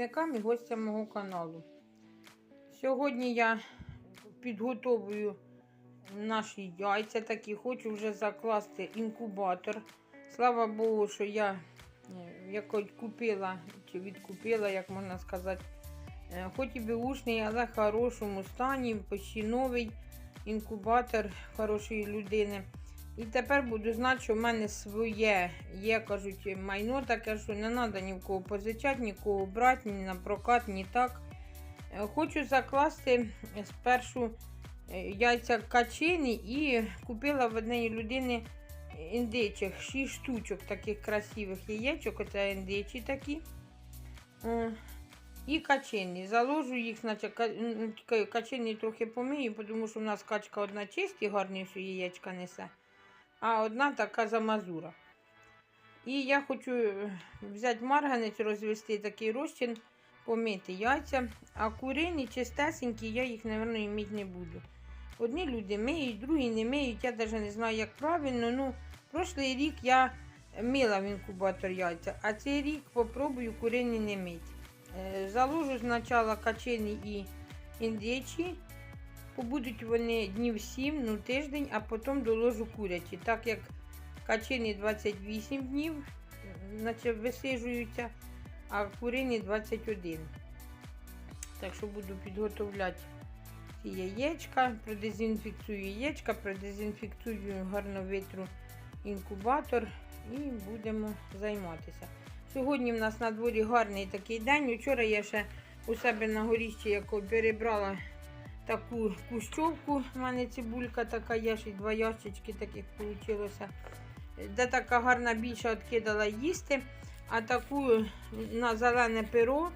підписникам і гостям мого каналу. Сьогодні я підготовую наші яйця такі, хочу вже закласти інкубатор. Слава Богу, що я е, якось купила чи відкупила, як можна сказати. Е, Хоч і беушний, але в хорошому стані, почти новий інкубатор хорошої людини. І тепер буду знати, що в мене своє є, кажуть, майно таке, що не треба ні в кого позичати, нікого брати, ні на прокат, ні так. Е, Хочу закласти спершу е, яйця качини і купила в однієї людини індичок, 6 штучок таких красивих яєчок, оце індичі такі. Е, І качені. Заложу їх, значить, ка- м, ка- качені трохи помию, тому що в нас качка одна чисті, гарні, що яєчка несе, а одна така замазура. І я хочу е, взяти марганець, розвести такий розчин, помити яйця, а курині чистесенькі, я їх, мабуть, мити не буду. Одні люди миють, другі не миють, я навіть не знаю, як правильно. Ну, прошлий рік я мила в інкубатор яйця, а цей рік попробую курині не мити. Е, Заложу спочатку качені і індичі. Побудуть вони днів 7, ну тиждень, а потім доложу курячі. Так як качені 28 днів, наче висижуються, а курині 21. Так що буду підготовляти ці яєчка, продезінфікцію яєчка, продезінфікцію гарно витру інкубатор і будемо займатися. Сьогодні в нас на дворі гарний такий день. Вчора я ще у себе на горіщі перебрала таку кущовку. У мене цибулька така є, ще два ящички таких вийшло. Де така гарна більша відкидала їсти, а таку на зелене перо,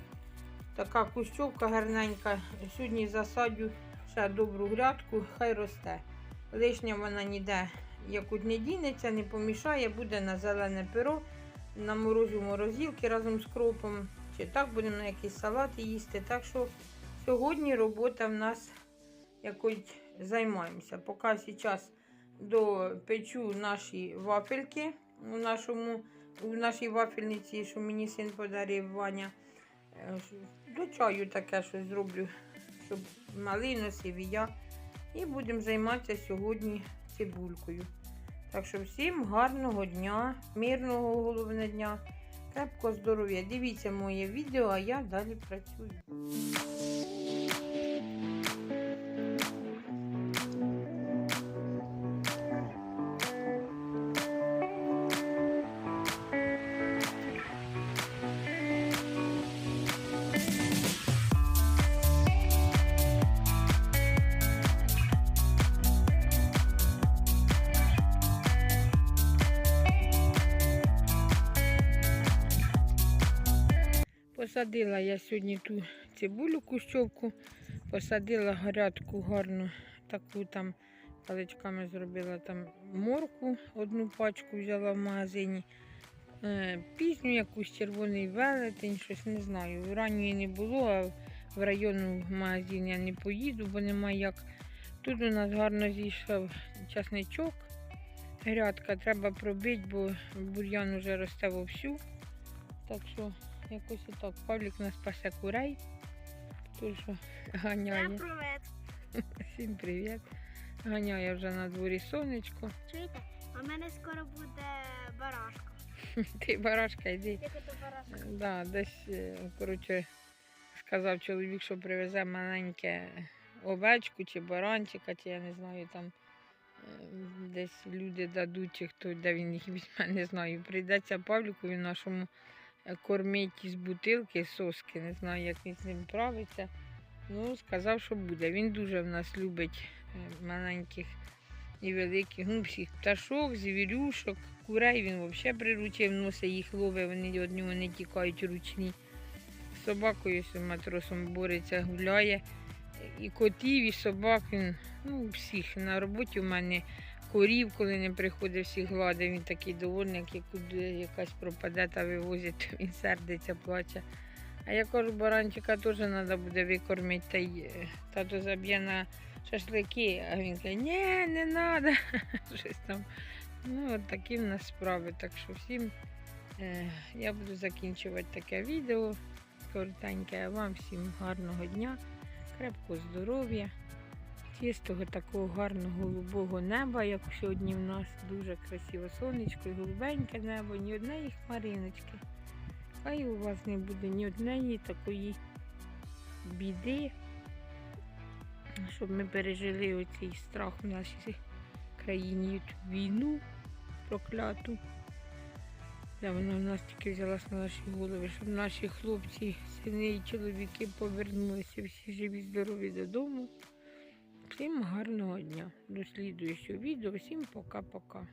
така кущовка гарненька. Сьогодні засадю ще добру грядку, хай росте. Лишня вона ніде якуть не дінеться, не помішає, буде на зелене перо на морозю морозилки разом з кропом. Чи так будемо на якісь салати їсти. Так що сьогодні робота в нас якось займаємося. Поки зараз допечу наші вафельки у нашому, у нашій вафельниці, що мені син подарив Ваня. Е, До чаю таке щось зроблю, щоб малину, сівія. І будемо займатися сьогодні цибулькою. Так що всім гарного дня, мирного головне дня, крепкого здоров'я. Дивіться моє відео, а я далі працюю. Посадила я сьогодні ту цибулю кущовку, посадила грядку гарну, таку там паличками зробила там морку, одну пачку взяла в магазині. Е, Пізню якусь червоний велетень, щось не знаю. Ранньої не було, а в районну магазин я не поїду, бо немає як. Тут у нас гарно зійшов часничок. Грядка треба пробити, бо бур'ян уже росте вовсю. Так що якось отак. Павлік нас пасе курей. Тож ганяє. Всем привет! Всім привіт. Ганяє вже на дворі сонечко. Чуєте? У мене скоро буде барашка. Ти барашка, йди. Як це барашка? Да, десь, е, коротше, сказав чоловік, що привезе маленьке овечку чи баранчика, чи я не знаю, там е, десь люди дадуть, чи хто, де він їх візьме, не знаю. Прийдеться Павлікові нашому кормити з бутилки соски. Не знаю, як він з ним правиться. Ну, сказав, що буде. Він дуже в нас любить е, маленьких і великих, ну, всіх пташок, звірюшок, курей він взагалі приручив, носить їх ловить, вони від нього не тікають ручні. З собакою з матросом бореться, гуляє. І котів, і собак він, ну, всіх. На роботі в мене корів, коли не приходить, всіх гладить. Він такий довольник, як якась пропаде та вивозять, то він сердиться, плаче. А я кажу, баранчика теж треба буде викормити, та й е, тато заб'є на шашлики, а він каже, ні, не треба. Щось там. Ну, от такі в нас справи. Так що всім е, я буду закінчувати таке відео. коротеньке. А вам всім гарного дня, крепкого здоров'я, чистого такого гарного голубого неба, як сьогодні в нас. Дуже красиве сонечко і голубеньке небо, ні однієї хмариночки. Хай у вас не буде ні однієї такої біди, щоб ми пережили оцей страх в нашій країні, цю війну прокляту. Де вона в нас тільки взялась на наші голови, щоб наші хлопці, сини і чоловіки повернулися всі живі, здорові додому. Всім гарного дня. До слідуючого відео. Всім пока-пока.